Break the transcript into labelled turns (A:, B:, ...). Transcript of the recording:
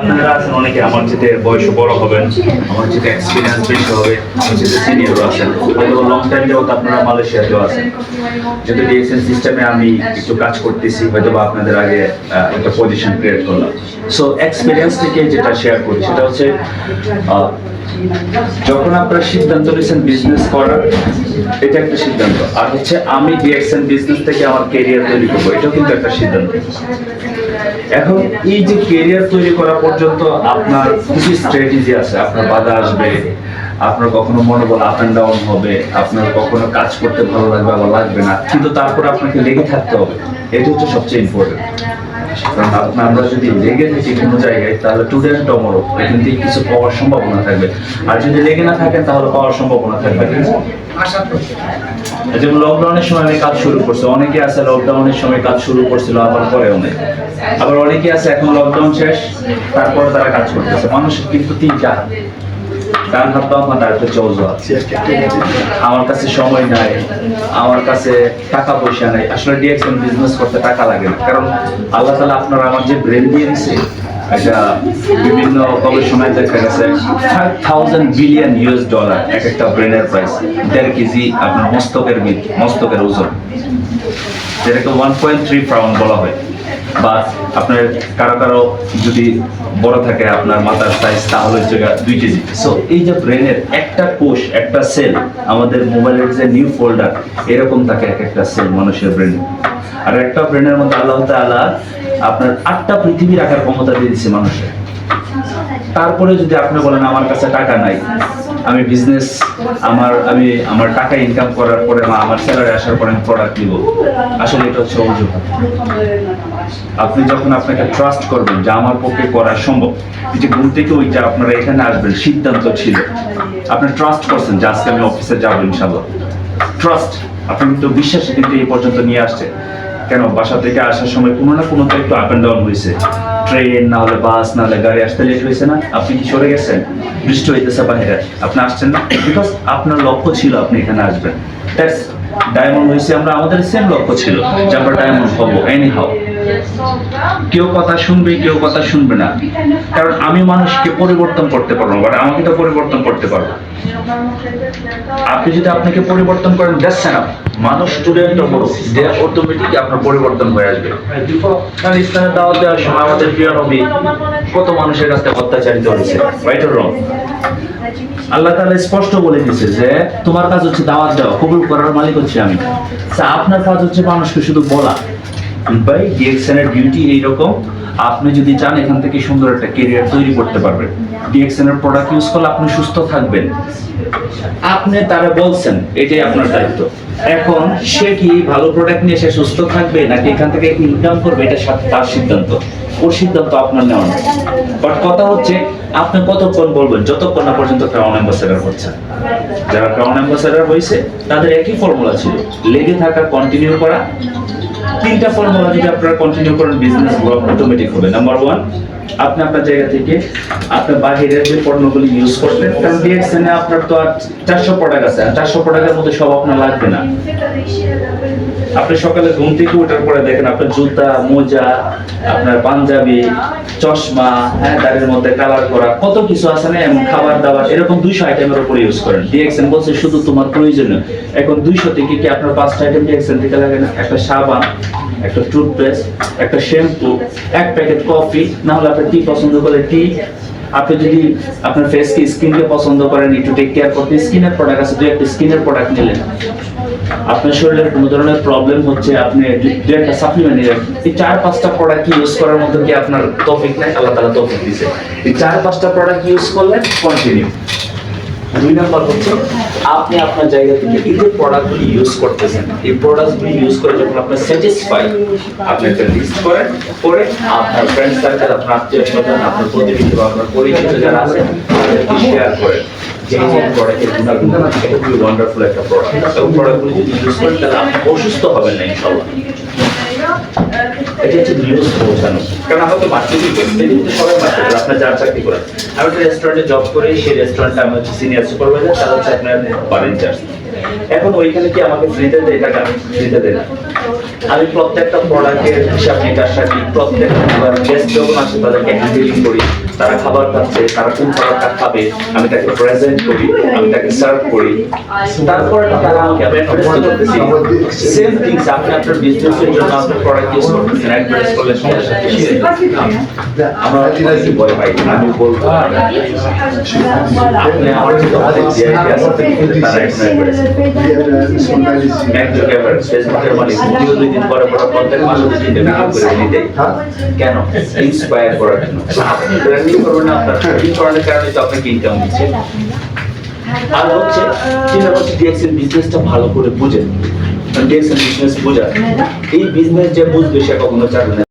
A: আপনারা আছেন অনেকে, আমার চেয়ে বয়স বড় হবেন, আমার চেয়ে এক্সপিরিয়েন্স বেশি হবে, আমার চেয়ে সিনিয়র আছেন। হয়তো লং টাইম যাবত আপনারা মালয়েশিয়াতেও আছেন। যেহেতু ডিএক্সএন সিস্টেমে আমি একটু কাজ করতেছি হয়তো বা আপনাদের আগে একটা পজিশন ক্রিয়েট করলাম। সো এক্সপিরিয়েন্স থেকে যেটা শেয়ার করি, সেটা হচ্ছে যখন আপনারা সিদ্ধান্ত নিয়েছেন বিজনেস করার, এটা একটা সিদ্ধান্ত। আর হচ্ছে আমি ডিএক্সএন বিজনেস থেকে আমার কেরিয়ার তৈরি করব, এটাও কিন্তু একটা সিদ্ধান্ত। এখন এই যে কেরিয়ার তৈরি করা পর্যন্ত আপনার কিছু স্ট্র্যাটেজি আছে? আপনার বাধা আসবে, আপনার কখনো মনোবল আপ অ্যান্ড ডাউন হবে, আপনার কখনো কাজ করতে ভালো লাগবে আবার লাগবে না, কিন্তু তারপর আপনাকে লেগে থাকতে হবে। এটা হচ্ছে সবচেয়ে ইম্পর্টেন্ট কারণ আমরা যদি লেগে থাকি কোনো জায়গায়, তাহলে টুডে অ্যান্ড টমোরো এখান থেকে কিছু পাওয়ার সম্ভাবনা থাকবে। আর যদি লেগে না থাকেন, তাহলে পাওয়ার সম্ভাবনা থাকবে। না। যেমন লকডাউনের সময় আমি কাজ শুরু করছি। অনেকে আছে লকডাউনের সময় কাজ শুরু করছিল, আবার পরে অনেক আবার অনেকে আছে এখন লকডাউন শেষ তারা কাজ করতেছে। মানুষের কিন্তু তিনটা। ডান হাত, বাম হাত আর একটা চৌজ আমার কাছে সময় নাই, আমার কাছে টাকা পয়সা নাই। আসলে বিজনেস করতে টাকা লাগে কারণ আল্লাহ তালা আপনার আমার যে ব্রেন দিয়ে দিছে এটা বিভিন্ন গবেষণায় দেখা গেছে five thousand billion US dollar এক একটা ব্রেনের প্রাইস দেড় কেজি আপনার মস্তকের মস্তকের ওজন। যেটাকে ওয়ান পয়েন্ট থ্রি পাউন্ড বলা হয়। বা আপনার কারও কারও যদি বড় থাকে, আপনার মাথার সাইজ তাহলে হচ্ছে দুই কেজি। সো এই যে ব্রেনের একটা কোষ, একটা সেল আমাদের মোবাইলের যে নিউ ফোল্ডার এরকম থাকে এক একটা সেল মানুষের ব্রেনে আর একটা ব্রেনের মধ্যে আল্লাহ তাআলা আপনার আটটা পৃথিবী রাখার ক্ষমতা দিয়ে দিচ্ছে মানুষের। তারপরে যদি আপনি বলেন, আমার কাছে টাকা নাই আমি বিজনেস আমার, আমি, আমার টাকা ইনকাম করার পরে বা আমার স্যালারি আসার পরে আমি প্রোডাক্ট দিব আসলে এটা হচ্ছে অজুহাত আপনি যখন আপনাকে ট্রাস্ট করবেন যে আমার পক্ষে করা সম্ভব যে ঘুম থেকে ওইটা আপনারা এখানে আসবেন, সিদ্ধান্ত ছিল। আপনি ট্রাস্ট করছেন যে আজকে আমি অফিসে যাব ইনশাল্লাহ ট্রাস্ট আপনি কিন্তু বিশ্বাসে কিন্তু এই পর্যন্ত নিয়ে আসছে। কেন? বাসা থেকে আসার সময় কোনো না কোনো তো একটু আপ অ্যান্ড ডাউন হয়েছে। ট্রেন না হলে বাস না হলে গাড়ি আসতে লেট হয়েছে না। আপনি কি সরে গেছেন? বৃষ্টি হইতেছে বাইরে। আপনি আসছেন না? বিকজ আপনার লক্ষ্য ছিল আপনি এখানে আসবেন। দ্যাটস ডায়মন্ড হয়েছে আমরা, আমাদের সেম লক্ষ্য ছিল যে আমরা ডায়মন্ড হব এনি হাউ কেউ কথা শুনবে, কেউ কথা শুনবে না। কারণ আমি মানুষকে পরিবর্তন করতে পারব বাট আমাকে তো পরিবর্তন করতে পারব। আপনি যদি আপনাকে পরিবর্তন করেন, দ্যাটস এনাফ মানুষ স্টুডেন্ট যে অটোমেটিক আপনার পরিবর্তন হয়ে আসবে। কারণ ইসলামের দাওয়াত দেওয়ার সময় আমাদের প্রিয় নবী কত মানুষের কাছে অত্যাচারিত হয়েছে রাইট রং আল্লাহ তাআলা স্পষ্ট বলে দিয়েছে যে, তোমার কাজ হচ্ছে দাওয়াত দেওয়া, কবুল করার মালিক হচ্ছে আমি। আপনার কাজ হচ্ছে মানুষকে শুধু বলা। ভাই ডিএক্সএন এর ডিউটি এইরকম। আপনি যদি চান, এখান থেকে সুন্দর একটা কেরিয়ার তৈরি করতে পারবেন। ডিএক্সএন এর প্রোডাক্ট ইউজ করলে আপনি সুস্থ থাকবেন। আপনি তারা বলছেন, এটাই আপনার দায়িত্ব। এখন সে কি ভালো প্রোডাক্ট নিয়ে সে সুস্থ থাকবে, নাকি এখান থেকে ইনকাম করবে? এটা সা- তার সিদ্ধান্ত। ওর সিদ্ধান্ত আপনার নেওয়া না বাট কথা হচ্ছে, আপনি কতক্ষণ বলবেন? যতক্ষণ না পর্যন্ত ক্রাউন অ্যাম্বাসেডার হচ্ছে। যারা ক্রাউন অ্যাম্বাসেডার হয়েছে, তাদের একই ফর্মুলা ছিল। লেগে থাকা কন্টিনিউ করা তিনটা ফর্মুলা যদি আপনারা কন্টিনিউ করেন বিজনেস গ্রোথ অটোমেটিক হবে। নাম্বার ওয়ান আপনি আপনার জায়গা থেকে আপনার বাহিরের যে পণ্যগুলি ইউজ করবেন, কারণ ডিএক্সএন আপনার তো আর চারশো প্রোডাক্ট আছে। আর চারশো প্রোডাক্টের মধ্যে সব আপনার লাগবে না। আপনি সকালে ঘুম থেকে ওঠার পরে দেখেন আপনার জুতা, মোজা, আপনার পাঞ্জাবি, চশমা হ্যাঁ দাড়ির মধ্যে কালার করা, কত কিছু আছে না, এমন খাবার দাবার, এরকম দুইশো আইটেমের উপরে ইউজ করেন। ডিএক্সএন বলছে শুধু তোমার প্রয়োজনীয়। এখন দুইশো থেকে কি আপনার পাঁচটা আইটেম ডিএক্সএন থেকে লাগে না? একটা সাবান, একটা টুথপেস্ট একটা শ্যাম্পু এক প্যাকেট কফি না হলে আপনি টি পছন্দ করলে টি আপনি যদি আপনার ফেস কি স্কিনকে পছন্দ করেন, একটু টেক কেয়ার করতে স্কিনের প্রোডাক্ট আছে দুই একটা স্কিনের প্রোডাক্ট নিলেন। আপনার শরীরের কোনো ধরনের প্রবলেম হচ্ছে, আপনি দু- একটা সাপ্লিমেন্ট নিলেন এই চার, পাঁচটা প্রোডাক্ট ইউজ করার মধ্যে কি আপনার তৌফিক নাই? আল্লাহ তাআলা তৌফিক দিয়েছে এই চার, পাঁচটা প্রোডাক্ট ইউজ করলেন কন্টিনিউ দুই নাম্বার হচ্ছে, আপনি আপনার জায়গা থেকে এই যে প্রোডাক্টগুলি ইউজ করতেছেন, এই প্রোডাক্টগুলি ইউজ করে যখন আপনি স্যাটিসফাই আপনি একটা লিস্ট করেন, করে আপনার ফ্রেন্ড সার্কেল আপনার আত্মীয় স্বজন, আপনার প্রতিবেশী বা আপনার পরিচিত যারা আছে, তাদেরকে শেয়ার করেন। যে যে এটা খুবই ওয়ান্ডারফুল একটা প্রোডাক্ট এবং প্রোডাক্টগুলি যদি ইউজ করেন তাহলে আপনি অসুস্থ হবেন না ইনশাল্লাহ এটা হচ্ছে নিউজ পৌঁছানো। কারণ আমরা তো মার্কেটিং করি সবাই মার্কেট আপনার যার চাকরি করেন আমি একটা রেস্টুরেন্টে জব করি সেই রেস্টুরেন্টে আমি হচ্ছে সিনিয়র সুপারভাইজার তার হচ্ছে আপনার বারেন চার্জ এখন ওইখানে কি আমাকে ফ্রিতে দেয় টাকা? ফ্রিতে দেয় না। আমি প্রত্যেকটা প্রোডাক্টের হিসাব নিকাশ রাখি প্রত্যেকটা গেস্ট যখন আসে তাদেরকে হ্যান্ডেলিং করি। তারা খাবার খাচ্ছে, তারা কোন খাবারটা খাবে, আমি তাকে প্রেজেন্ট করি, আমি তাকে সার্ভ করি। তারপরে তারা আমাকে করতেছি। সেম থিংস আপনি আপনার বিজনেসের জন্য আপনার প্রোডাক্ট ইউজ করতেছেন করলে সমস্যা কি? পাই, আমি বলব। আপনি আমার আছে তারা ফেসবুকের মালিক ভিডিও দুই দিন পরে পরে দুই করে কেন? ইন্সপায়ার করার জন্য। ব্র্যান্ডিং করবেন না আপনার ব্র্যান্ডিং করানোর কারণে তো আপনাকে ইনকাম দিচ্ছে। আর হচ্ছে যেটা হচ্ছে ডিএক্সএল বিজনেসটা ভালো করে বুঝেন ডিএক্সএল বিজনেস বোঝা। এই বিজনেস যে বুঝবে সে কখনো চাকরি না।